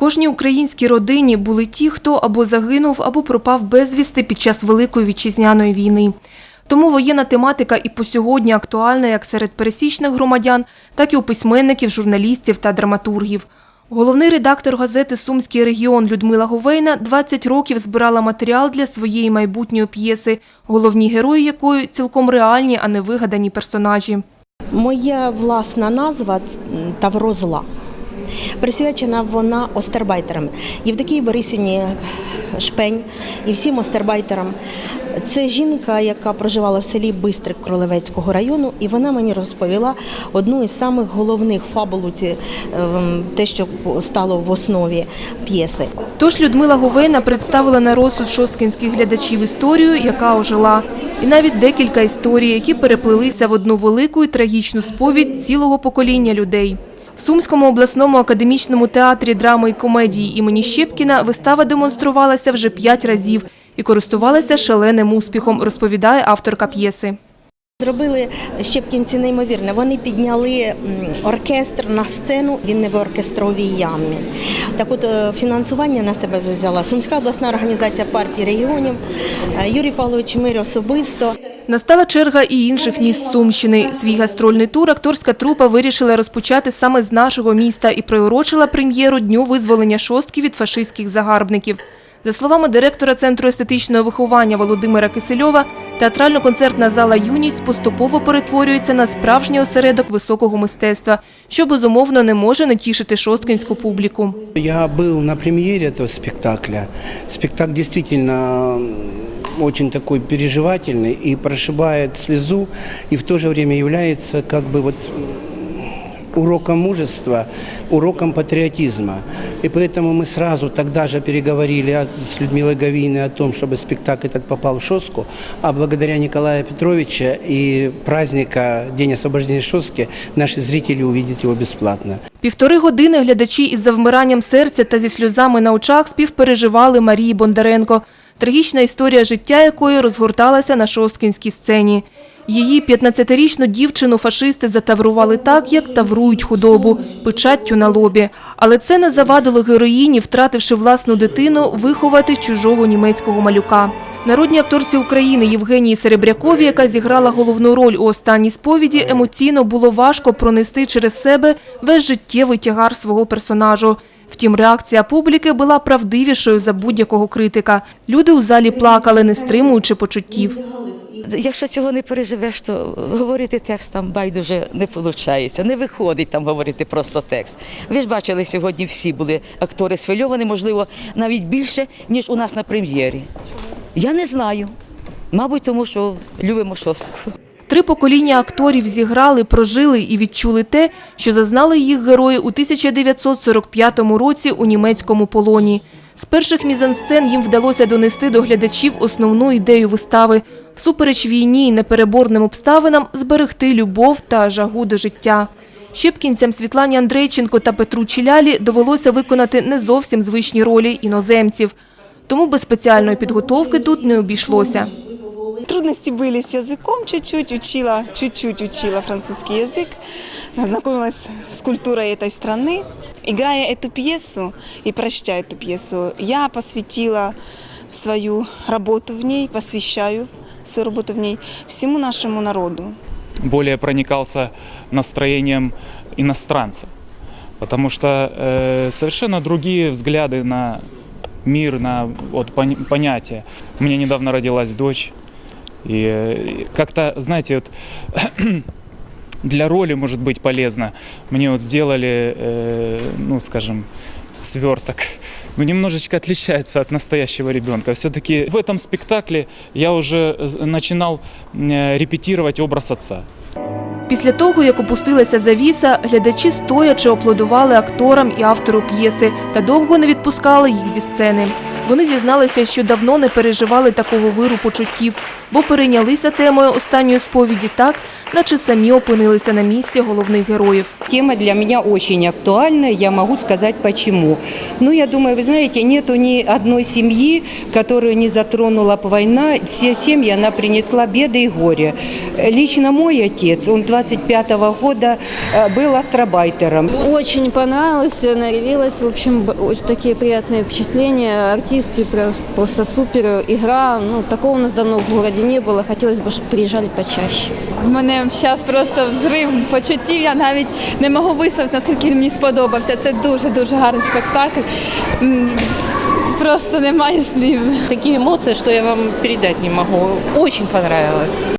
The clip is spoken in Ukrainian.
кожній українській родині були ті, хто або загинув, або пропав безвісти під час Великої вітчизняної війни. Тому воєнна тематика і по сьогодні актуальна як серед пересічних громадян, так і у письменників, журналістів та драматургів. Головний редактор газети Сумський регіон Людмила Говейна 20 років збирала матеріал для своєї майбутньої п'єси, головні герої якої цілком реальні, а не вигадані персонажі. Моя власна назва м, Тавро зла. Присвячена вона остербайтерам Євдокії Борисівні Шпень і всім остербайтерам. Це жінка, яка проживала в селі Бистрик Кролевецького району, і вона мені розповіла одну із самих головних фабул, ем, те, що стало в основі п'єси. Тож Людмила Говейна представила на розсуд шосткинських глядачів історію, яка ожила. І навіть декілька історій, які переплилися в одну велику і трагічну сповідь цілого покоління людей. В Сумському обласному академічному театрі драми і комедії імені Щепкіна вистава демонструвалася вже п'ять разів і користувалася шаленим успіхом, розповідає авторка п'єси. Зробили щепкінці неймовірне. Вони підняли оркестр на сцену. Він не в оркестровій ямі. Так от е, фінансування на себе взяла Сумська обласна організація партії регіонів, е, Юрій Павлович Мир особисто. Настала черга і інших міст Сумщини. Свій гастрольний тур акторська трупа вирішила розпочати саме з нашого міста і приурочила прем'єру Дню визволення шостки від фашистських загарбників. За словами директора Центру естетичного виховання Володимира Кисельова, театрально-концертна зала «Юність» поступово перетворюється на справжній осередок високого мистецтва, що безумовно не може не тішити шосткинську публіку. Я был на премьере этого спектакля. Спектакль м, очень такой переживательный и прошибает слезу, и в то же время является как бы вот м, уроком мужества, уроком патриотизма. И поэтому мы сразу тогда же переговорили о- с Людмилой Говиной о том, чтобы спектакль этот попал в Шоску, а благодаря Николая Петровича и праздника День освобождения Шоски наши зрители увидят его бесплатно. Півтори години глядачі із завмиранням серця та зі сльозами на очах співпереживали Марії Бондаренко, трагічна історія життя якої розгорталася на шосткінській сцені. Її 15-річну дівчину фашисти затаврували так, як таврують худобу, печаттю на лобі. Але це не завадило героїні, втративши власну дитину, виховати чужого німецького малюка. Народній акторці України Євгенії Серебрякові, яка зіграла головну роль у останній сповіді, емоційно було важко пронести через себе весь життєвий тягар свого персонажу. Втім, реакція публіки була правдивішою за будь-якого критика. Люди у залі плакали, не стримуючи почуттів. Якщо цього не переживеш, то говорити текст там байдуже не виходить. Не виходить там говорити просто текст. Ви ж бачили, сьогодні всі були актори схвильовані, можливо, навіть більше, ніж у нас на прем'єрі. Я не знаю. Мабуть, тому що любимо шостку. Три покоління акторів зіграли, прожили і відчули те, що зазнали їх герої у 1945 році у німецькому полоні. З перших мізансцен їм вдалося донести до глядачів основну ідею вистави – всупереч війні і непереборним обставинам зберегти любов та жагу до життя. Щепкінцям Світлані Андрейченко та Петру Чілялі довелося виконати не зовсім звичні ролі іноземців. Тому без спеціальної підготовки тут не обійшлося. Трудности были с языком чуть-чуть, учила, чуть-чуть учила французский язык, знакомилась с культурой этой страны. Играя эту пьесу и прочтя эту пьесу, я посвятила свою работу в ней, посвящаю свою работу в ней всему нашему народу. более проникался настроением иностранца, потому что э, совершенно другие взгляды на мир, на вот, пон- понятия. У меня недавно родилась дочь, и э, как-то, знаете, вот для роли может быть полезно. Мне вот сделали, э, ну, скажем, сверток. Ну, немножечко отличается от настоящего ребенка. Все-таки в этом спектакле я уже э, начинал э, репетировать образ отца. Після того, як опустилася завіса, глядачі стоячи аплодували акторам і автору п'єси та довго не відпускали їх зі сцени. Вони зізналися, що давно не переживали такого виру почуттів, бо перейнялися темою останньої сповіді так, наче самі опинилися на місці головних героїв. Тема для меня очень актуальна, я могу сказать почему. Ну, я думаю, вы знаете, нету ни одной семьи, которую не затронула бы война. Все семьи она принесла беды и горе. Лично мой отец, он с 25 года э, был астробайтером. Очень понравилось, наревелась. В общем, б- очень такие приятные впечатления. Артисты прос- просто супер. Игра, ну, такого у нас давно в городе не было. Хотелось бы, чтобы приезжали почаще. В зараз просто взрив почуттів. Я навіть не можу висловити, наскільки він мені сподобався. Це дуже дуже гарний спектакль. Просто немає слів. Такі емоції, що я вам передати не можу. Очень понравилось.